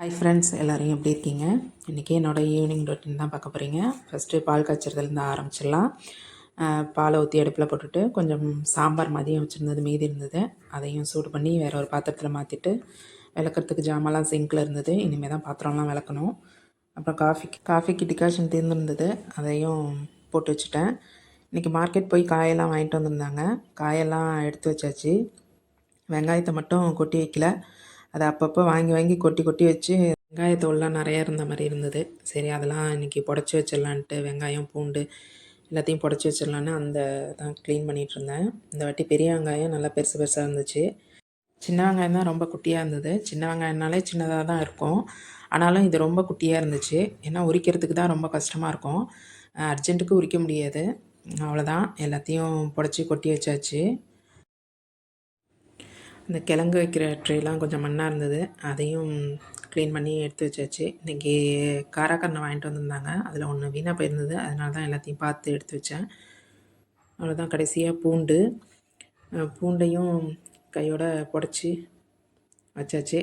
Hi friends எல்லோரும் எப்படி இருக்கீங்க? இன்றைக்கி என்னோடய ஈவினிங் ரொட்டீன் தான் பார்க்க போகிறீங்க ஃபஸ்ட்டு பால் காய்ச்சறதுலேருந்து ஆரம்பிச்சிடலாம். பாலை ஊற்றி அடுப்பில் போட்டுட்டு கொஞ்சம் சாம்பார் மதியம் வச்சுருந்தது மீதி இருந்தது. அதையும் சூடு பண்ணி வேறு ஒரு பாத்திரத்தில் மாற்றிட்டு விளக்குறதுக்கு ஜாமான்லாம் சிங்கில் இருந்தது. இனிமேல் தான் பாத்திரம்லாம் விளக்கணும். அப்புறம் காஃபிக்கு காஃபிக்கு டிகாஷன் தீர்ந்துருந்தது. அதையும் போட்டு வச்சுட்டேன். இன்றைக்கி மார்க்கெட் போய் காயெல்லாம் வாங்கிட்டு வந்திருந்தாங்க. காயெல்லாம் எடுத்து வச்சாச்சு. வெங்காயத்தை மட்டும் கொட்டி வைக்கல. அதை அப்பப்போ வாங்கி வாங்கி கொட்டி கொட்டி வச்சு வெங்காயத்தோல்லாம் நிறையா இருந்த மாதிரி இருந்தது. சரி அதெல்லாம் இன்றைக்கி புடச்சி வச்சிடலான்ட்டு வெங்காயம் பூண்டு எல்லாத்தையும் புடச்சி வச்சிடலான்னு அந்த தான் க்ளீன் பண்ணிகிட்டு இருந்தேன் இந்த வாட்டி பெரிய வெங்காயம் நல்லா பெருசு பெருசாக இருந்துச்சு. சின்ன வெங்காயம் தான் ரொம்ப குட்டியாக இருந்தது. சின்ன வெங்காயம்னாலே சின்னதாக தான் இருக்கும். ஆனாலும் இது ரொம்ப குட்டியாக இருந்துச்சு. ஏன்னா உரிக்கிறதுக்கு தான் ரொம்ப கஷ்டமாக இருக்கும். அர்ஜென்ட்டுக்கு உரிக்க முடியாது. அவ்வளோதான் எல்லாத்தையும் புடச்சி கொட்டி வச்சாச்சு. இந்த கிழங்கு வைக்கிற ட்ரேலாம் கொஞ்சம் மண்ணாக இருந்தது. அதையும் க்ளீன் பண்ணி எடுத்து வச்சாச்சு. இன்றைக்கி காராக்கண்ணை வாங்கிட்டு வந்திருந்தாங்க. அதில் ஒன்று வீணாக போயிருந்தது. அதனால தான் எல்லாத்தையும் பார்த்து எடுத்து வச்சேன். அவ்வளோதான் கடைசியாக பூண்டு பூண்டையும் கையோட புடச்சி வச்சாச்சு.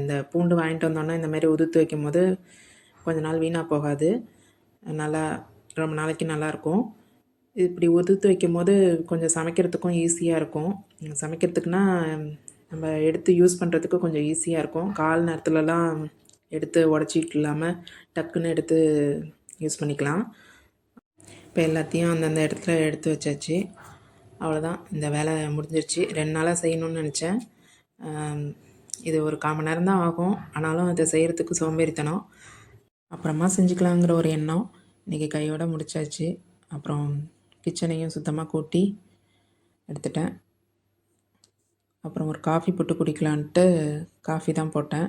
இந்த பூண்டு வாங்கிட்டு வந்தோன்னா இந்த மாதிரி உதுத்து வைக்கும் போது கொஞ்ச நாள் வீணாக போகாது. நல்லா ரொம்ப நாளைக்கு நல்லாயிருக்கும் இப்படி உதுத்து வைக்கும் போது கொஞ்சம் சமைக்கிறதுக்கும் ஈஸியாக இருக்கும். சமைக்கிறதுக்குன்னா நம்ம எடுத்து யூஸ் பண்ணுறதுக்கு கொஞ்சம் ஈஸியாக இருக்கும். கால் நேரத்துலலாம் எடுத்து உடச்சிட்டு இல்லாமல் டக்குன்னு எடுத்து யூஸ் பண்ணிக்கலாம். இப்போ எல்லாத்தையும் அந்தந்த இடத்துல எடுத்து வச்சாச்சு. அவ்வளோதான் இந்த வேலை முடிஞ்சிருச்சு. ரெண்டு நாளாக செய்யணும்னு நினச்சேன். இது ஒரு கால் மணி நேரம் தான் ஆகும். ஆனாலும் இதை செய்கிறதுக்கு சோம்பேறித்தனம். அப்புறமா செஞ்சுக்கலாங்கிற ஒரு எண்ணம். இன்றைக்கி கையோடு முடிச்சாச்சு. அப்புறம் கிச்சனையும் சுத்தமாக கூட்டி எடுத்துட்டேன். அப்புறம் ஒரு காஃபி போட்டு குடிக்கலான்ட்டு காஃபி தான் போட்டேன்.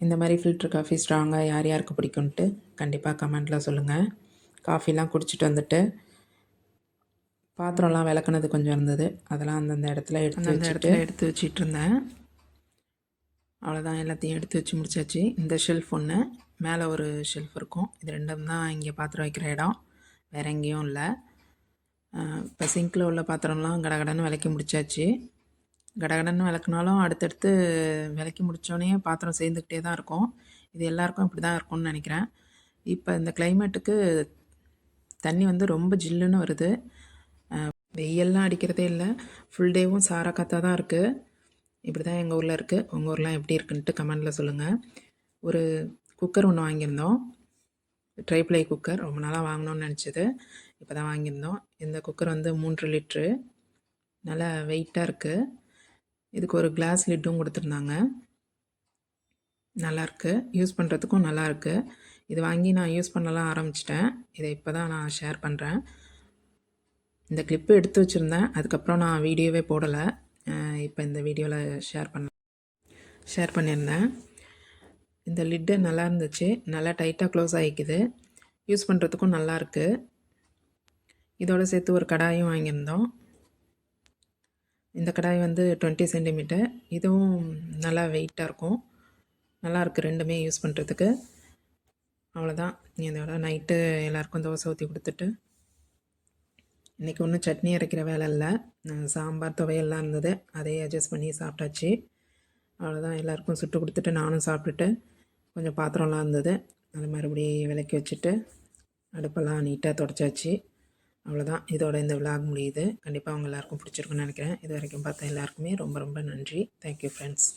இந்த மாதிரி ஃபில்டர் காஃபி ஸ்ட்ராங்காக யார் யாருக்கு பிடிக்கும்ன்ட்டு கண்டிப்பாக கமெண்ட்டில் சொல்லுங்கள் காஃபிலாம் குடிச்சிட்டு வந்துட்டு பாத்திரம்லாம் விளக்குனது கொஞ்சம் இருந்தது. அதெல்லாம் அந்தந்த இடத்துல எடுத்து அந்த இடத்துல எடுத்து வச்சிட்டு இருந்தேன். அவ்வளோதான் எல்லாத்தையும் எடுத்து வச்சு முடிச்சாச்சு. இந்த ஷெல்ஃப் ஒன்று மேலே ஒரு ஷெல்ஃப் இருக்கும். இது ரெண்டும் தான் இங்கே பாத்திரம் வைக்கிற இடம். வேறு எங்கேயும் இல்லை. இப்போ சிங்கில் உள்ள பாத்திரம்லாம் கடகடன்னு விளக்கி முடிச்சாச்சு. கடகடன்னு விளக்குனாலும் அடுத்தடுத்து விளக்கி முடித்தோடனே பாத்திரம் சேர்ந்துக்கிட்டே தான் இருக்கும். இது எல்லாருக்கும் இப்படி தான் இருக்கும்னு நினைக்கிறேன். இப்போ இந்த கிளைமேட்டுக்கு தண்ணி வந்து ரொம்ப ஜில்லுன்னு வருது. அஹ் வெயில்லாம் அடிக்கிறதே இல்லை. ஃபுல் டேவும் சாரா காற்றாக தான் இருக்குது இப்படி தான் எங்கள் ஊரில் இருக்குது உங்கள் ஊர்லாம் எப்படி இருக்குன்ட்டு கமெண்டில் சொல்லுங்கள் ஒரு குக்கர் ஒன்று வாங்கியிருந்தோம். ட்ரைப்ளை குக்கர் ரொம்ப நாளாக வாங்கணும்னு நினச்சது. இப்போ தான் வாங்கியிருந்தோம். இந்த குக்கர் வந்து மூன்று லிட்ரு நல்லா வெயிட்டாக இருக்குது இதுக்கு ஒரு கிளாஸ் லிட்டும் கொடுத்துருந்தாங்க. நல்லாயிருக்கு யூஸ் பண்ணுறதுக்கும் நல்லாயிருக்கு இது வாங்கி நான் யூஸ் பண்ணலாம் ஆரம்பிச்சிட்டேன். இதை இப்போ தான் நான் ஷேர் பண்ணுறேன் இந்த கிளிப்பு எடுத்து வச்சுருந்தேன். அதுக்கப்புறம் நான் வீடியோவே போடலை. இப்போ இந்த வீடியோவில் ஷேர் பண்ண ஷேர் பண்ணியிருந்தேன். இந்த லிட்டு நல்லா இருந்துச்சு. நல்லா டைட்டாக க்ளோஸ் ஆகிக்குது யூஸ் பண்ணுறதுக்கும் நல்லா இருக்கு இதோட சேர்த்து ஒரு கடாயும் வாங்கியிருந்தோம். இந்த கடாய் வந்து டுவெண்ட்டி சென்டிமீட்டர். இதுவும் நல்லா வெயிட்டாக இருக்கும். நல்லாயிருக்கு ரெண்டுமே யூஸ் பண்ணுறதுக்கு அவ்வளோதான் இதோட நைட்டு எல்லாருக்கும் தோசை ஊற்றி கொடுத்துட்டு. இன்றைக்கி ஒன்றும் சட்னி அரைக்கிற வேலை இல்லை. சாம்பார் துவையெல்லாம் இருந்தது. அதையே அட்ஜஸ்ட் பண்ணி சாப்பிட்டாச்சு. அவ்வளோதான் எல்லாருக்கும் சுட்டு கொடுத்துட்டு நானும் சாப்பிட்டுட்டு கொஞ்சம் பாத்திரம்லாம் இருந்தது. அது மறுபடியும் விளக்கி வச்சுட்டு அடுப்பெல்லாம் நீட்டாக தொடச்சாச்சு. அவ்வளோதான் இதோட இந்த விலாக் முடியுது. கண்டிப்பாக அவங்க எல்லாருக்கும் பிடிச்சிருக்குன்னு நினைக்கிறேன். இது வரைக்கும் பார்த்த எல்லாருக்குமே ரொம்ப ரொம்ப நன்றி. Thank you friends